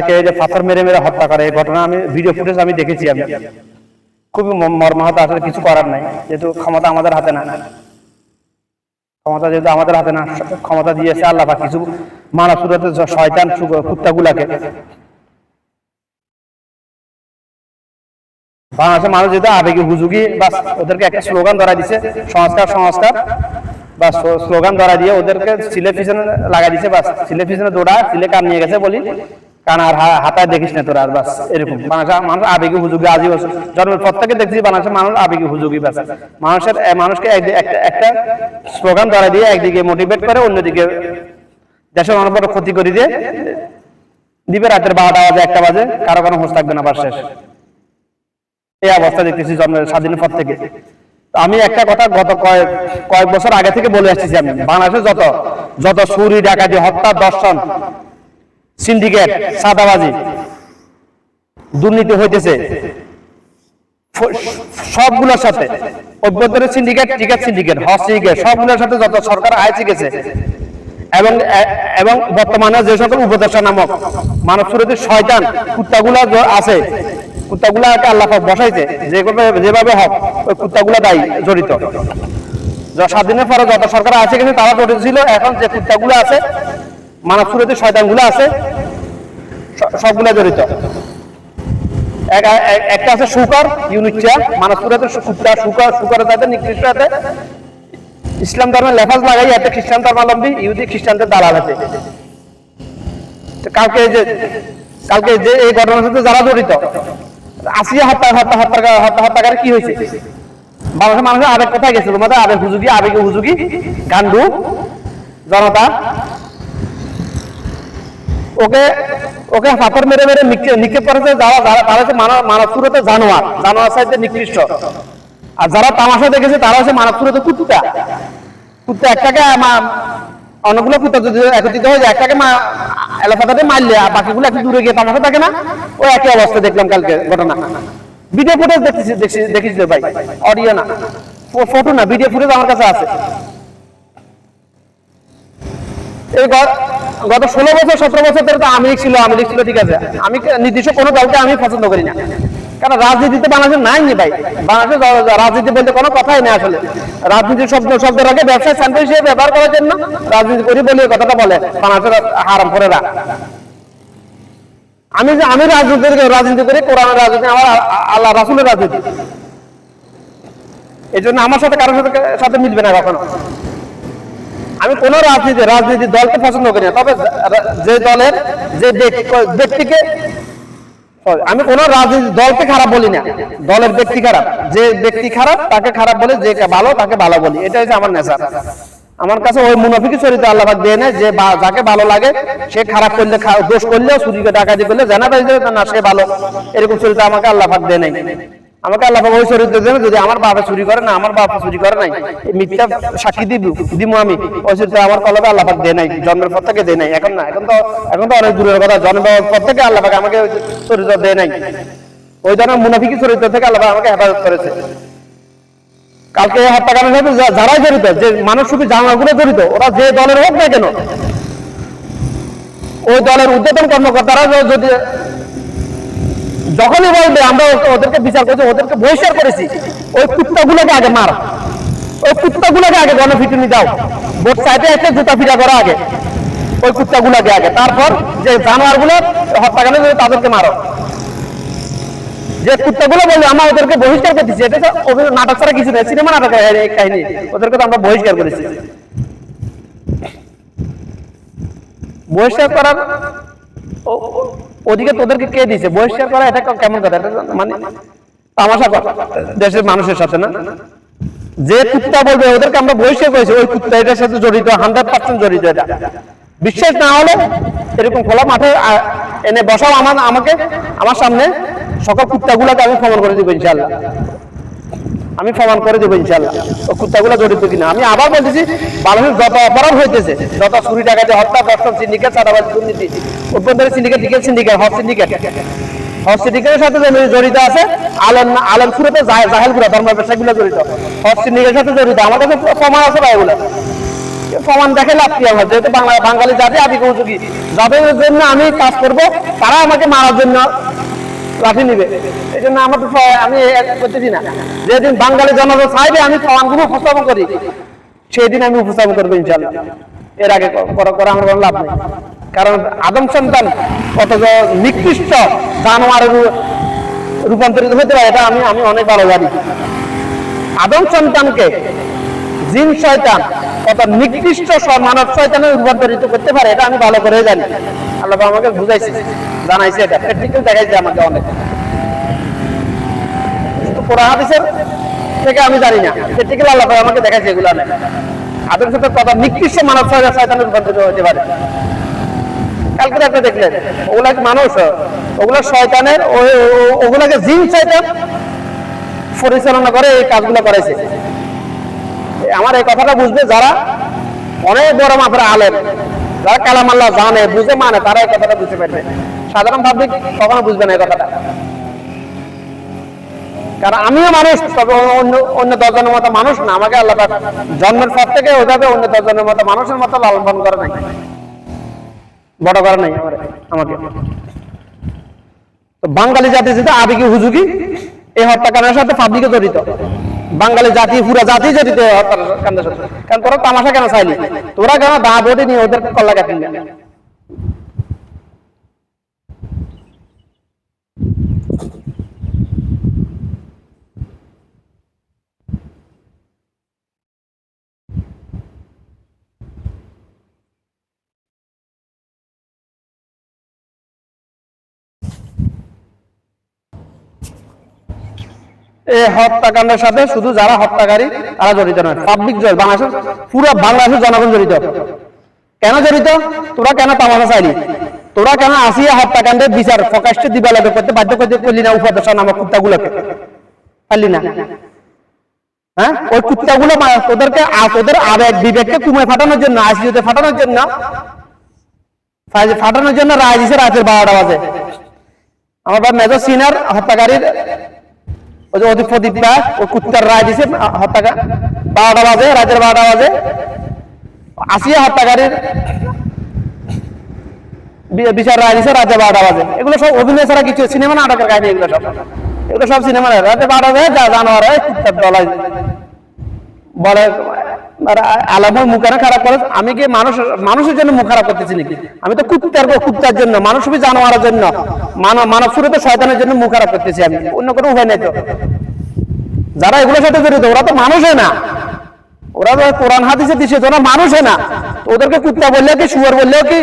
এই যে পাথর মেরে মেরে হত্যা করে, এই ঘটনা আমি ভিডিও ফুটেজ আমি দেখেছি আমি। খুবই মর্মাহত, আসলে কিছু করার নাই, যেহেতু ক্ষমতা আমাদের হাতে না। ক্ষমতা যেহেতু আমাদের হাতে না, ক্ষমতা দিয়েছে আল্লাহ পাক, কিছু সুরতে শয়তান বাংলাদেশের মানুষ যেহেতু আবেগে, হুজুগি বা ওদেরকে একটা স্লোগান ধরা দিছে, সংস্কার সংস্কার। বা স্লো- স্লোগান ধরা দিয়ে ওদেরকে সিলে পিছনে লাগাই দিছে, বাস সিলে পিছনে দৌড়া সিলে কান নিয়ে গেছে বলি। হাতায় দেখিস না তোরা আর বাস, এরকম। মানুষ আবেগে আজই জন্মের পর থেকে দেখছি মানুষ আবেগে বাস। মানুষের মানুষকে একটা স্লোগান ধরা দিয়ে একদিকে মোটিভেট করে, অন্যদিকে দেশের অনেক বড় ক্ষতি করে দিয়ে রাতের বারোটা বাজে, একটা বাজে, কারও কোনো হোশ থাকবে না শেষ। এই অবস্থা দেখতেছি জন্মের স্বাধীনের পর থেকে। আমি একটা কথা গত কয়েক কয়েক বছর আগে থেকে বলে আসতেছি আমি বাংলাদেশে যত যত চুরি, ডাকাতি, হত্যা, দর্শন সিন্ডিকেট সাদাবাজি দুর্নীতি হইতেছে। সবগুলোর সাথে। অভ্যন্তরীণ সিন্ডিকেট টিকেট সিন্ডিকেট হজ সিন্ডিকেট সবগুলোর সাথে যত সরকার আয় গেছে এবং এবং বর্তমানে যে সকল উপদেষ্টা নামক মানব সুরতির শয়তান কুত্তাগুলা আছে কুত্তাগুলাকে আল্লাহ বসাইছে যেভাবে যেভাবে হোক ওই কুত্তাগুলা দায়ী জড়িত। যা সাত দিনের পরে যত সরকার আছে গেছে তারা জড়িত ছিল। এখন যে কুত্তাগুলো আছে মানব সুরতির শয়তানগুলো আছে সবগুলা জড়িত। এক- এক- একটা আছে শুকর ইউনিটটা মানব সুরতের কুত্তা শুকর শুকরের তাদের নিকৃষ্ট হাতে। ইসলাম ধর্মের লেফাজ লাগাই একটা খ্রিস্টান ধর্মাবলম্বী, ইহুদি, খ্রিস্টানদের দালাল আছে কালকে যে কালকে যে এই ঘটনার সাথে যারা জড়িত, আসিয়া হত্যা হত্যা হত্যা হত্যা হত্যাকারী কি হয়েছে? বাংলাদেশের মানুষের আবেগ কোথায় গেছে তোমাদের আবেগ হুজুগি, আবেগে হুজুগি গান্ডু জনতা। ওকে ওকে পাথর মেরে মেরে নিক্ষে- নিক্ষেপ করেছে যারা তারা হচ্ছে মানব মানব সুরতে জানোয়ার। জানোয়ার সাইডে নিকৃষ্ট। আর যারা তামাশা দেখেছে, তারা হচ্ছে মানব সুরতে কুত্তা। কুত্তা একটাকে অনেকগুলো কুত্তা যদি একত্রিত হয়ে যায়, একটাকে মা এলাকাতে মারলে, আর বাকিগুলো একটু দূরে গিয়ে তামাশা থাকে না ও একই অবস্থা দেখলাম কালকে ঘটনা। ভিডিও ফুটেজ দেখেছি দেখছি- দেখিস ভাই। অডিও না। ফটো না ভিডিও ফুটেজ আমার কাছে আছে। এই গত ষোলো বছর, সতেরো বছর ধরে তো লীগ ছিল লীগ ছিল, ঠিক আছে। আমি নির্দিষ্ট কোনো দলকে আমি পছন্দ করি না। কারণ রাজনীতিতে বাংলাদেশে নাই নি ভাই। বাংলাদেশে রাজনীতি বলতে কোনো কথাই নেই আসলে। রাজনীতি শব্দ, শব্দের আগে ব্যবসায় সেন্টার হিসেবে ব্যবহার করার জন্য রাজনীতি করি বলে কথাটা বলে বাংলাদেশের হারাম করে রা আমি যে আমি রাজনীতি রাজনীতি করি, কোরআনের রাজনীতি, আমার আল্লাহ রাসুলের রাজনীতি। এই জন্য আমার সাথে কারোর সাথে সাথে মিলবে না কখনো। আমি কোন রাজনীতি রাজনীতি দলকে পছন্দ করি না। তবে যে দলের যে ব্যক্তি- ব্যক্তিকে আমি কোন রাজনীতি দলকে খারাপ বলি না। দলের ব্যক্তি খারাপ। যে ব্যক্তি খারাপ, তাকে খারাপ বলে যে ভালো, তাকে ভালো বলি। এটা হচ্ছে আমার নেশা। আমার কাছে ওই মুনাফিকি চরিত্র আল্লাহ দিয়ে দেয় না যে যাকে ভালো লাগে, সে খারাপ করলে দোষ করলেও চুরিকে ডাকাতি করলে জানা পাই না সে ভালো। এরকম চরিত্র আমাকে আল্লাহ দেয় নাই। আমাকে আল্লাহ ওই চরিত্র দেন যদি আমার বাবা চুরি করে না, আমার বাবা চুরি করে নাই মিথ্যা সাক্ষী দিব দিব আমি। ওই চরিত্র আমার কলবে আল্লাহ পাক দেয় নাই, জন্মের পর থেকে দেয় নাই। এখন না, এখন তো এখন তো অনেক দূরের কথা, জন্মের পর থেকে আল্লাহ আমাকে চরিত্র দেয় নাই। ওই ধরনের মুনাফিকি চরিত্র থেকে আল্লাহ আমাকে হেফাজত করেছে। কালকে হত্যাকাণ্ডের সাথে যারাই জড়িত, যে মানুষ শুধু জামাগুলো জড়িত, ওরা যে দলের হোক না কেন, ওই দলের উদ্বোধন কর্মকর্তারা যদি যখনই বলবে, আমরা ওদেরকে বিচার করছি, ওদেরকে বহিষ্কার করেছি, ওই কুত্তাগুলোকে আগে মার। ওই কুত্তাগুলোকে আগে গণফিটুনি দাও। বোট সাইডে একটা জুতা ফিরা করা আগে। ওই কুত্তাগুলোকে আগে। তারপর যে জানোয়ারগুলো হত্যাকাণ্ডে যদি তাদেরকে মারো। যে কুত্তাগুলো বললে, আমরা ওদেরকে বহিষ্কার করতেছি। এটা নাটক ছাড়া কিছু নেই, সিনেমা নাটক কাহিনী। ওদেরকে তো আমরা বহিষ্কার করেছি। বহিষ্কার করার ওদিকে তোদেরকে কে দিছে? বহিষ্কার করা এটা কেমন কথা? এটা মানে তামাশা দেশের মানুষের সাথে, না? যে কুত্তা বলবে, ওদেরকে আমরা বহিষ্কার করেছি। ওই কুত্তা, এটার সাথে জড়িত, হান্ড্রেড পার্সেন্ট জড়িত এটা। বিশ্বাস না হলে এরকম খোলা মাঠে এনে বসাও আমার আমাকে, আমার সামনে সকল কুত্তাগুলোকে আমি প্রমাণ করে দিব ইনশাল্লাহ আমি প্রমাণ করে দেবো ইনশাল্লাহ ও কুত্তাগুলো জড়িত কিনা। আমি আবার বলতেছি, বাংলাদেশের যত অপরাধ হইতেছে, যত চুরি টাকাতে হত্যা দর্শন সিন্ডিকেট সাদাবাজ দুর্নীতি অভ্যন্তরীণ সিন্ডিকেট টিকেট সিন্ডিকেট হজ সিন্ডিকেট হজ সিন্ডিকেটের সাথে জড়িত আছে, আলম আলমপুরেতে জাহেলপুরা ধর্ম ব্যবসাগুলো জড়িত। হজ সিন্ডিকেটের সাথে জড়িত। আমার কাছে পুরো প্রমাণ আছে ভাই এগুলো। প্রমাণ দেখে লাভ কি আমার? যেহেতু বাংলা বাঙালি জাতি আদি কৌতুকি যাদের জন্য আমি কাজ করব, তারা আমাকে মারার জন্য লাঠি নিবে। এই জন্য আমার তো আমি করতেছি না। যেদিন বাঙালি জনতা চাইবে, আমি প্রমাণগুলো উপস্থাপন করি। সেই দিন আমি উপস্থাপন করব ইনশাল্লাহ এর আগে করা আমার কোনো লাভ নেই। কারণ আদম সন্তান কত নিকৃষ্ট জানোয়ারের রূপান্তরিত হতে পারে, এটা আমি আমি অনেক ভালো জানি। আদম সন্তানকে জিন শয়তান কত নিকৃষ্ট মানব শয়তানে রূপান্তরিত করতে পারে, এটা আমি ভালো করে জানি। আল্লাহ আমাকে বুঝাইছে, জানাইছে এটা। প্র্যাকটিক্যাল দেখাইছে আমাকে অনেক। কিন্তু হাদিসের থেকে আমি জানি না। প্র্যাকটিক্যাল আল্লাহ আমাকে দেখাইছে এগুলো অনেক। সাথে কত নিকৃষ্ট মানব শয়তান শয়তানে রূপান্তরিত হতে পারে। কালকে একটা দেখলেন, ওগুলা মানুষ, ওগুলা শয়তানের ওগুলাকে জিন শয়তান পরিচালনা করে, এই কাজগুলো করেছে। আমার এই কথাটা বুঝবে যারা অনেক বড় মাপের আলেম যারা কালাম আল্লাহ জানে, বুঝে মানে তারা এই কথাটা বুঝতে পারবে। সাধারণ পাবলিক কখনো বুঝবে না এই কথাটা। কারণ আমিও মানুষ, তবে অন্য অন্য দশজনের মতো মানুষ না। আমাকে আল্লাহ জন্মের পর থেকে ওইভাবে অন্য দশজনের মতো মানুষের মতো লালন পালন করে নাই। বড় করে নাই আমাকে। বাঙালি জাতি যেটা আবেগী, হুজুগি, এই হত্যাকাণ্ডের সাথে পাবলিকে জড়িত। বাঙালি জাতি, পুরা জাতি যদি কারণ তোরা তামাশা কেন চাইলি? তোরা কেন দা বডি নিয়ে ওদের কল্লা কাটিলি এই হত্যাকাণ্ডের সাথে শুধু যারা হত্যাকারী, তারা জড়িত নয়। পাবলিক জয় বাংলাদেশের পুরো বাংলাদেশের জনগণ জড়িত। কেন জড়িত? তোরা কেন তামাশা চাইলি? তোরা কেন আসিয়া হত্যাকাণ্ডের বিচার প্রকাশ্যে দিবা লাগে করতে বাধ্য করতে করলি না উপদেশ নামক কুত্তাগুলোকে? পারলি না? হ্যাঁ? ওই কুত্তাগুলো তোদেরকে তোদের আবেগ বিবেককে কুমে ফাটানোর জন্য আইসিউতে ফাটানোর জন্য ফাটানোর জন্য রায় দিছে রাতের বারোটা বাজে। আমার মেজর সিনার হত্যাকারীর ওই যে অধিক প্রদীপ দাস ও কুত্তার রায় দিছে হত্যাকার বারোটা বাজে, রাতের বারোটা বাজে। আসিয়া হত্যাকারীর বিচার রায় দিছে, রাতে বারোটা বাজে। এগুলো সব অভিনয় ছাড়া কিছু সিনেমা নাটকের কাহিনী এগুলো সব। এগুলো সব সিনেমা রাতে বারোটা বাজে, যা জানোয়ার হয়, কুত্তার দলাই। বলে আলামর মুখারা খারাপ করে আমি কি মানুষ মানুষের জন্য করতেছি নাকি? আমি তো কুত্তার কুত্তার জন্য, মানুষ জানোয়ারের জন্য। মানব মানব শয়তানের জন্য মুখ খারাপ করতেছি আমি। অন্য কোনো উপায় নাই তো। যারা এগুলোর সাথে জড়িত, ওরা তো মানুষে না। ওরা তো কোরআন হাদিসে দিছে ওরা মানুষে না। ওদেরকে কুত্তা বললেও কি, শুয়ার বললেও কি?